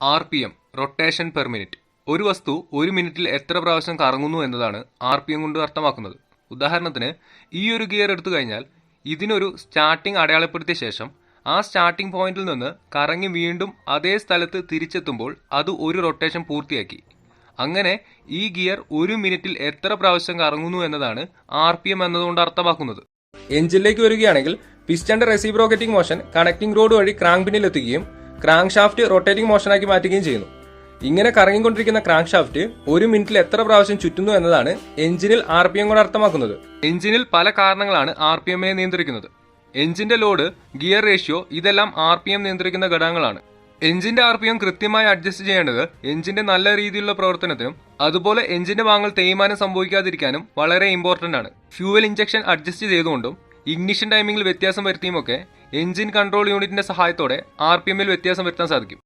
R P M rotation per minute. ഒരു വസ്തു ഒരു മിനിറ്റിൽ എത്ര പ്രാവശ്യം കറങ്ങുന്നു എന്നതാണ് ആർ പി എം കൊണ്ട് അർത്ഥമാക്കുന്നത്. ഉദാഹരണത്തിന് ഈ ഒരു ഗിയർ എടുത്തു കഴിഞ്ഞാൽ ഇതിനൊരു സ്റ്റാർട്ടിംഗ് അടയാളപ്പെടുത്തിയ ശേഷം ആ സ്റ്റാർട്ടിംഗ് പോയിന്റിൽ നിന്ന് കറങ്ങി വീണ്ടും അതേ സ്ഥലത്ത് തിരിച്ചെത്തുമ്പോൾ അത് ഒരു റൊട്ടേഷൻ പൂർത്തിയാക്കി. അങ്ങനെ ഈ ഗിയർ ഒരു മിനിറ്റിൽ എത്ര പ്രാവശ്യം കറങ്ങുന്നു എന്നതാണ് ആർ പി എം എന്നതുകൊണ്ട് അർത്ഥമാക്കുന്നത്. എഞ്ചിനിലേക്ക് വരികയാണെങ്കിൽ പിസ്റ്റന്റെ receive rocketing motion connecting rod വഴി ക്രാങ്ക് പിന്നിൽ എത്തുകയും ക്രാങ്ക് ഷാഫ്റ്റ് റൊട്ടേറ്റിംഗ് മോഷനാക്കി മാറ്റുകയും ചെയ്യുന്നു. ഇങ്ങനെ കറങ്ങിക്കൊണ്ടിരിക്കുന്ന ക്രാങ്ക് ഷാഫ്റ്റ് ഒരു മിനിറ്റിൽ എത്ര പ്രാവശ്യം ചുറ്റുന്നു എന്നതാണ് എഞ്ചിനിൽ ആർ പി എം കൊണ്ട് അർത്ഥമാക്കുന്നത്. എഞ്ചിനിൽ പല കാരണങ്ങളാണ് ആർ പി എമ്മിനെ നിയന്ത്രിക്കുന്നത്. എഞ്ചിന്റെ ലോഡ് ഗിയർ റേഷ്യോ ഇതെല്ലാം ആർ പി എം നിയന്ത്രിക്കുന്ന ഘടകങ്ങളാണ്. എഞ്ചിന്റെ ആർ പി എം കൃത്യമായി അഡ്ജസ്റ്റ് ചെയ്യേണ്ടത് എഞ്ചിന്റെ നല്ല രീതിയിലുള്ള പ്രവർത്തനത്തിനും അതുപോലെ എഞ്ചിന്റെ വാങ്ങൽ തേയ്മാനം സംഭവിക്കാതിരിക്കാനും വളരെ ഇമ്പോർട്ടന്റ് ആണ്. ഫ്യൂവൽ ഇഞ്ചക്ഷൻ അഡ്ജസ്റ്റ് ചെയ്തുകൊണ്ടും ഇഗ്നിഷൻ ടൈമിംഗിൽ വ്യത്യാസം വരുത്തിയുമൊക്കെ എഞ്ചിൻ കൺട്രോൾ യൂണിറ്റിന്റെ സഹായത്തോടെ ആർ പി എമ്മിൽ വ്യത്യാസം വരുത്താൻ സാധിക്കും.